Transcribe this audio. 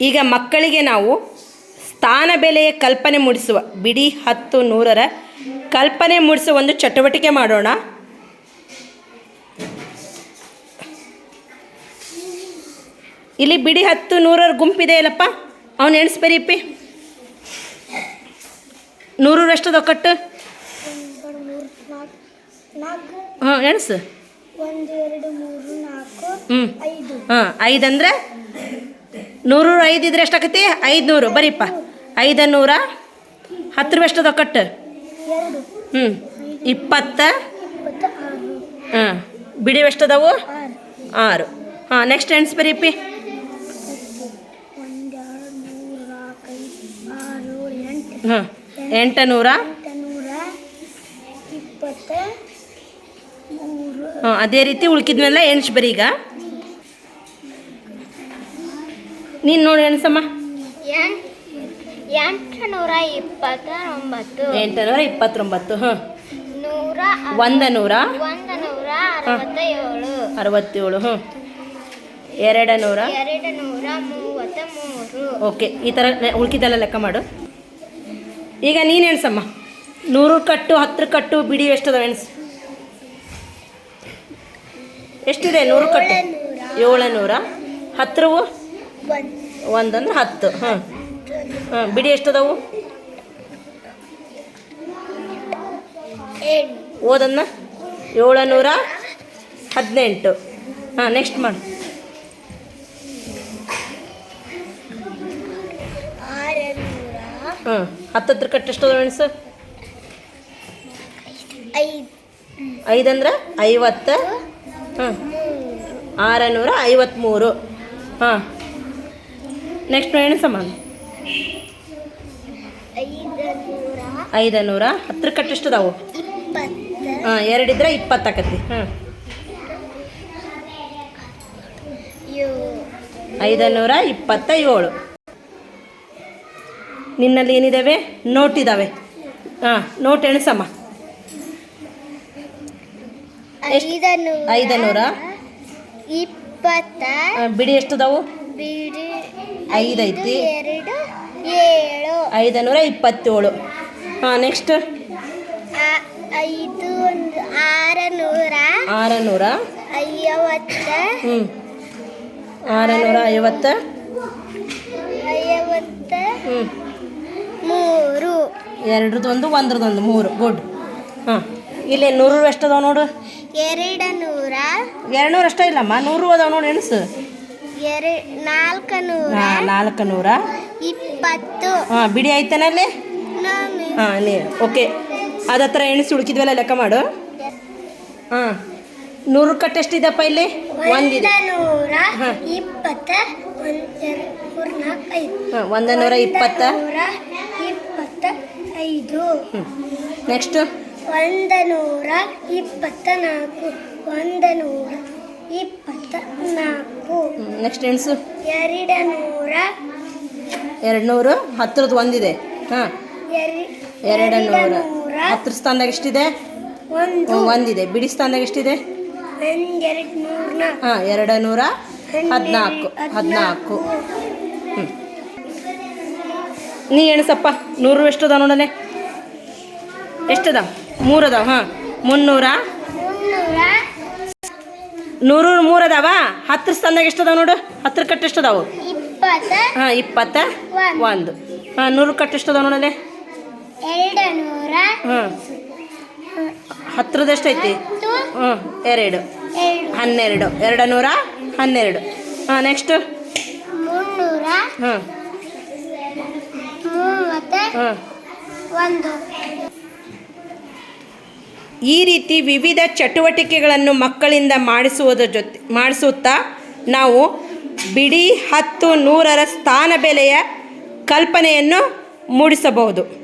ಈಗ ಮಕ್ಕಳಿಗೆ ನಾವು ಸ್ಥಾನ ಬೆಲೆಯ ಕಲ್ಪನೆ ಮೂಡಿಸುವ ಬಿಡಿ ಹತ್ತು ನೂರರ ಕಲ್ಪನೆ ಮೂಡಿಸುವ ಒಂದು ಚಟುವಟಿಕೆ ಮಾಡೋಣ. ಇಲ್ಲಿ ಬಿಡಿ ಹತ್ತು ನೂರರ ಗುಂಪಿದೆ ಇಲ್ಲಪ್ಪ ಅವನು ಎಣಿಸ್ಬರಿಪ್ಪಿ ನೂರು ಎಷ್ಟದ ಕಟ್ಟು ಒಂದು ಮೂರು ನಾಲ್ಕು ನಾಲ್ಕು ಹಾಂ ಎಣಸು ಹಾಂ ಐದು ಅಂದ್ರೆ? ನೂರು ಐದು ಇದ್ರೆ ಎಷ್ಟಾಕತಿ ಐದುನೂರು. ಬರೀಪ್ಪ. ಐದು ನೂರ ಹತ್ತು ರೂಪಾಯಿ ಎಷ್ಟದ ಕಟ್ಟು. ಹ್ಞೂ ಇಪ್ಪತ್ತ. ಹಾಂ ಬಿಡಿ ಎಷ್ಟದವು? ಆರು. ಹಾಂ ನೆಕ್ಸ್ಟ್ ಎಣ್ಸ್ ಬರೀಪಿ. ಹಾಂ ಎಂಟು. ನೂರ. ಹಾಂ ಅದೇ ರೀತಿ ಉಳ್ಕಿದ್ಮೇಲೆ ಎಣ್ಸ್ ಬರೀ ನೀನು ನೋಡಿ ಅನ್ಸಮ್ಮ ಎಂಟು ಇಪ್ಪತ್ತೊಂಬತ್ತು ನೂರ ಇಪ್ಪತ್ತ ಒಂಬತ್ತು ಎಂಟು ನೂರ ಇಪ್ಪತ್ತೊಂಬತ್ತು ಹಾಂ. ನೂರ ಒಂದ ನೂರ ಒಂದು ನೂರ ಅರವತ್ತ ಏಳು ಅರವತ್ತೇಳು ಹ್ಞೂ ಎರಡು ನೂರ ಎರಡು ನೂರ ಮೂವತ್ತ ಮೂರು ಓಕೆ ಈ ಥರ ಉಳ್ಕಿದೆಲ್ಲ ಉಳ್ಕಿದ್ದೆಲ್ಲ ಲೆಕ್ಕ ಮಾಡು. ಈಗ ನೀನು ಎಣ್ಸಮ್ಮ. ನೂರು ಕಟ್ಟು ಹತ್ತು ಕಟ್ಟು ಬಿಡಿ ಎಷ್ಟದ ಎಣ್ಸು? ಎಷ್ಟಿದೆ ನೂರು ಕಟ್ಟು? ಏಳು ನೂರ ಹತ್ತರವು? ಒಂದಂದ್ರೆ ಹತ್ತು. ಹಾಂ ಹಾಂ ಬಿಡಿ ಎಷ್ಟದವು? ಅದಾವು ಓದನ್ನ? ಏಳುನೂರ ಹದಿನೆಂಟು. ಹಾಂ ನೆಕ್ಸ್ಟ್ ಮಾಡು. ಹಾಂ ಹತ್ತತ್ರ ಕಟ್ಟೆಷ್ಟು ಎಷ್ಟದ ಎಣ್ಸು ಐದು. ಐದಂದ್ರೆ ಐವತ್ತು? ಹಾಂ ಆರುನೂರ ಐವತ್ತ್ಮೂರು ಹಾಂ. ನೆಕ್ಸ್ಟ್ ಏನು ಸಮಾನ ಐದ ನೂರ ಹತ್ರ ಕಟ್ಟಿಷ್ಟು ಅದಾವು ಇಪ್ಪತ್ತ. ಹಾಂ ಎರಡಿದ್ರೆ ಇಪ್ಪತ್ತಾಕತಿ. ಹಾಂ. ಏಳು ಐದು ನೂರ ಇಪ್ಪತ್ತ ಏಳು ನಿನ್ನಲ್ಲಿ ಏನಿದ್ದಾವೆ ನೋಟ್ ಇದ್ದಾವೆ ಹಾಂ ನೋಟ್ ಎಣಿಸಮ್ಮ. ಐದನೂರ ಐದು ನೂರ ಇಪ್ಪತ್ತ ಬಿಡಿ ಎಷ್ಟದಾವು? ಬಿಡಿ ಐದು ಐತಿ. ಎರಡು ಏಳು. ಐದು ನೂರ ಇಪ್ಪತ್ತೇಳು. ಹಾಂ ನೆಕ್ಸ್ಟ್ ಐದು ಒಂದು ಐವತ್ತ. ಹ್ಞೂ ಐವತ್ತು. ಐವತ್ತ. ಹ್ಞೂ ಮೂರು. ಎರಡ್ರದ್ದೊಂದು ಒಂದ್ರದ್ದೊಂದು ಮೂರು. ಗುಡ್ ಹಾಂ. ಇಲ್ಲಿ ನೂರು ಎಷ್ಟದಾವ ನೋಡು? ಎರಡು ನೂರ ಎರಡು ನೂರು ಅಷ್ಟೇ ಇಲ್ಲಮ್ಮ ನೂರು ಅದಾವ ನೋಡು ಎಣಸು. ನಾಲ್ಕು ನೂರ ಹಾಂ ನಾಲ್ಕು ನೂರ ಇಪ್ಪತ್ತು. ಹಾಂ ಬಿಡಿ ಆಯ್ತಾನಲ್ಲಿ ಹಾಂ ನೀ ಓಕೆ ಅದ ಹತ್ರ ಎಣಿಸಿ ಉಳ್ಕಿದ್ವೆಲ್ಲ ಲೆಕ್ಕ ಮಾಡು. ಹಾಂ. ನೂರು ಕಟ್ಟಷ್ಟಿದಪ್ಪ ಇಲ್ಲಿ? ಒಂದಿದೆ. ಒಂದು ನೂರ ಹಾ. ಇಪ್ಪತ್ತ ಒಂದು ನೂರ ಇಪ್ಪತ್ತ. ಇಪ್ಪತ್ತ ಐದು. ನೆಕ್ಸ್ಟ್ ಒಂದು ನೂರ ಇಪ್ಪತ್ತ ನಾಲ್ಕು. ಒಂದು ನೂರ ನೆಕ್ಸ್ಟ್ ಎಣ್ಸು ಎರಡು ನೂರ ಎರಡು ನೂರು ಹತ್ರದ್ದು ಒಂದಿದೆ. ಹಾಂ. ಎರಿ- ಎರಡು ನೂರ ಹತ್ತಿರ ಸ್ಥಾನದಾಗ ಎಷ್ಟಿದೆ? ಒಂದಿದೆ. ಬಿಡಿ ಸ್ಥಾನದಾಗ ಎಷ್ಟಿದೆ? ಹಾಂ ಎರಡು ನೂರ ಹದಿನಾಲ್ಕು. ಹದಿನಾಲ್ಕು. ಹ್ಞೂ ನೀ ಎಣಸಪ್ಪ. ನೂರು ಎಷ್ಟದ ನೋಡನೆ ಎಷ್ಟದ? ಮೂರದ? ಹಾಂ. ಮುನ್ನೂರ ನೂರು ಮೂರು ಅದಾವ? ಹತ್ರ ಸ್ಥಾನದಾಗ ಎಷ್ಟದಾವ ನೋಡು? ಹತ್ರ ಕಟ್ಟು ಎಷ್ಟದಾವು ಇಪ್ಪತ್ತ ಹಾಂ ಇಪ್ಪತ್ತ ಒಂದು. ಹಾ ನೂರು ಕಟ್ಟು ಎಷ್ಟದಾವ ನೋಡಲೆ? ಎರಡು ನೂರ ಹಾಂ ಹತ್ರದ ಎಷ್ಟೈತಿ ಹತ್ತು. ಹ್ಞೂ ಎರಡು. ಹನ್ನೆರಡು. ಎರಡು ನೂರ ಹನ್ನೆರಡು. ಹಾಂ ನೆಕ್ಸ್ಟ್ ಹ್ಮ್. ಹಾಂ ಹಾಂ ಒಂದು. ಈ ರೀತಿ ವಿವಿಧ ಚಟುವಟಿಕೆಗಳನ್ನು ಮಕ್ಕಳಿಂದ ಮಾಡಿಸುವುದರ ಜೊತೆ, ಮಾಡಿಸುತ್ತಾ ನಾವು ಬಿಡಿ ಹತ್ತು ನೂರರ ಸ್ಥಾನ ಬೆಲೆಯ ಕಲ್ಪನೆಯನ್ನು ಮೂಡಿಸಬಹುದು.